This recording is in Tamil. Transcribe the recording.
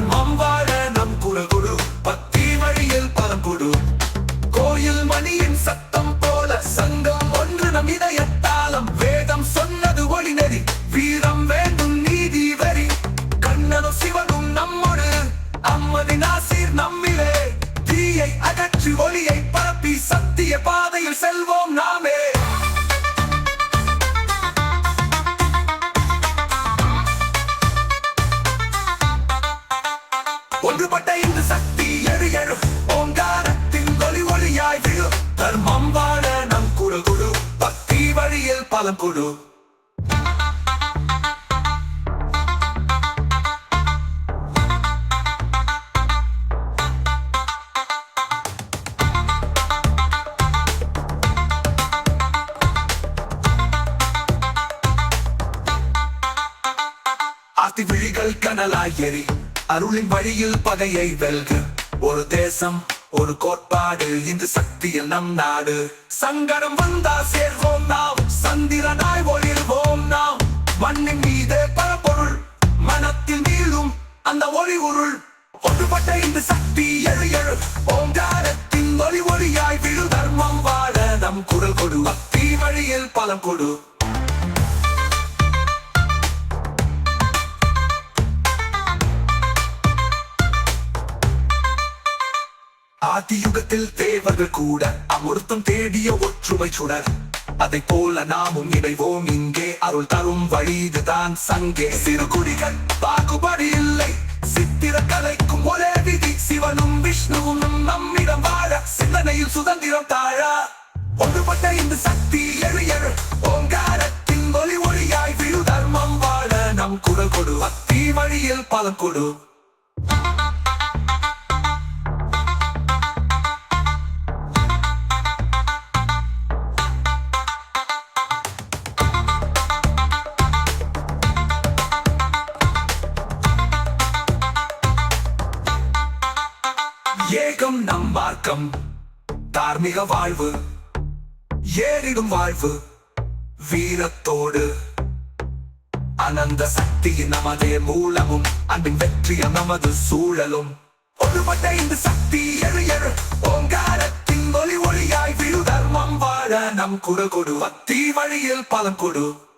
தர்மம் வாழ நம் குலகுரு பக்தி வழியில் பரம்புடு. கோயில் மணியின் சத்தம் போல சங்கம் ஒன்று நம் இதயத்தாளம் வேதம் சொன்னது ஒளி நெறி வீரம் வேண்டும் நீதி வரி கண்ணனும் சிவனும் நம்மோடு அம்மதி நாசிர் நம்மிலே. தீயை அகற்றி ஒளியை பரப்பி சத்திய பாதையில் செல்வோம் நாமே. ஒன்றுபட்ட இந்த சக்தி எழு எழு ஓங்காரத்தின் ஒளி ஒளியாய் விழு. தர்மம் வாழ நம் குழு குழு. பக்தி வழியில் பலம் குழு ஆத்தி விழிகள் கனலாய் எரி அருளின் வழியில் பகையை வெல்க. ஒரு தேசம் ஒரு கோட்பாடு இந்த சக்தியில் நம் நாடு. சங்கடம் வந்தா சேர்வோம் நாம் சந்திரனாய் ஒளிர்வோம் நாம். மண்ணின் மீது பரப்பொருள் மனத்தில் நீளும் அந்த ஒளி உருள். ஒன்றுபட்ட இந்த சக்தி எழு எழு ஓங்காரத்தின் ஒளி ஒளியாய் விழு தர்மம் வாழ. நம் குரல் கொடு பக்தி வழியில் பலம் கொடு. ஆதியுகத்தில் தேவர்கள் கூட அமிர்தம் தேடிய ஒற்றுமை சுடர். அதை போல நாமும் இணைவோம். இங்கே அருள் தரும் வழிதுதான் சங்கே சிறு குடிகள் பாகுபாடு இல்லை. சித்திர கலைக்கும் ஒரே விதி சிவனும் விஷ்ணுவும் நம்மிடம் வாழ. சிந்தனையில் சுதந்திரம் தாழ. ஒன்றுபட்ட இந்த சக்தி எழு எழு ஓங்காரத்தின் ஒளி ஒளியாய் விழு தர்மம் வாழ. நம் குரல் கொடு அத்தி வழியில் பலம் கொடு. ஏகம் நம் மார்க்கம். தார்மீக வாழ்வு ஏறிடும் வாழ்வு வீரத்தோடு. அனந்த சக்தியின் நமதே மூலமும் அன்பின் வெற்றிய நமது சூழலும். ஒருபட்ட இந்த சக்தி எழு எழு ஓங்காரத்தின் ஒளி ஒளியாய் விழு தர்மம் வாழ நம் குரல் கொடு வத்தி வழியில் பலம் கொடு.